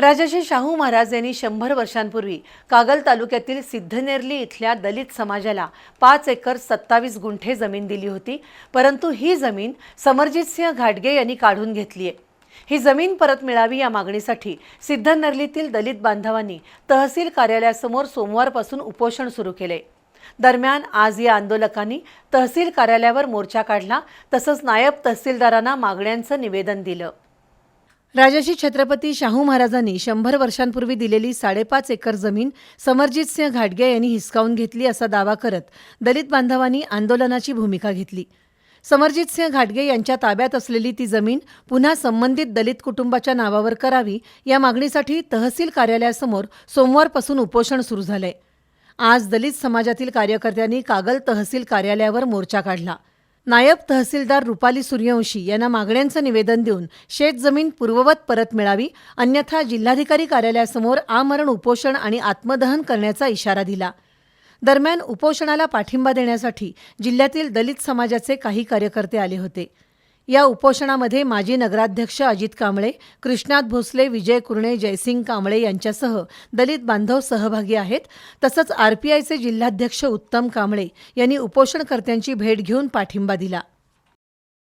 राजाजी शाहू महाराज यांनी शंभर वर्षांपूर्वी कागल तालुक्यातील सिद्धनेरली इथल्या दलित समाजाला पाच एकर सत्तावीस गुंठे जमीन दिली होती. परंतु ही जमीन समरजितसिंह घाटगे यांनी काढून घेतली आहे. ही जमीन परत मिळावी या मागणीसाठी सिद्धनेरलीतील दलित बांधवांनी तहसील कार्यालयासमोर सोमवारपासून उपोषण सुरू केले. दरम्यान आज या आंदोलकांनी तहसील कार्यालयावर मोर्चा काढला तसंच नायब तहसीलदारांना मागण्यांचं निवेदन दिलं. राजर्षी छत्रपती शाहू महाराजांनी शंभर वर्षांपूर्वी दिलेली साडेपाच एकर जमीन समरजितसिंह घाटगे यांनी हिसकावून घेतली असा दावा करत दलित बांधवांनी आंदोलनाची भूमिका घेतली. समरजितसिंह घाटगे यांच्या ताब्यात असलेली ती जमीन पुन्हा संबंधित दलित कुटुंबाच्या नावावर करावी या मागणीसाठी तहसील कार्यालयासमोर सोमवारपासून उपोषण सुरू झालंय. आज दलित समाजातील कार्यकर्त्यांनी कागल तहसील कार्यालयावर मोर्चा काढला. नायब तहसीलदार रुपाली सूर्यवंशी यांना मागण्यांचं निवेदन देऊन शेतजमीन पूर्ववत परत मिळावी अन्यथा जिल्हाधिकारी कार्यालयासमोर आमरण उपोषण आणि आत्मदहन करण्याचा इशारा दिला. दरम्यान उपोषणाला पाठिंबा देण्यासाठी जिल्ह्यातील दलित समाजाचे काही कार्यकर्ते आले होते. या उपोषणामध्ये माजी नगराध्यक्ष अजित कांबळे कृष्णात भोसले विजय कुरणे जयसिंग कांबळे यांच्यासह दलित बांधव सहभागी आहेत. तसंच आरपीआयचे जिल्हाध्यक्ष उत्तम कांबळे यांनी उपोषणकर्त्यांची भेट घेऊन पाठिंबा दिला.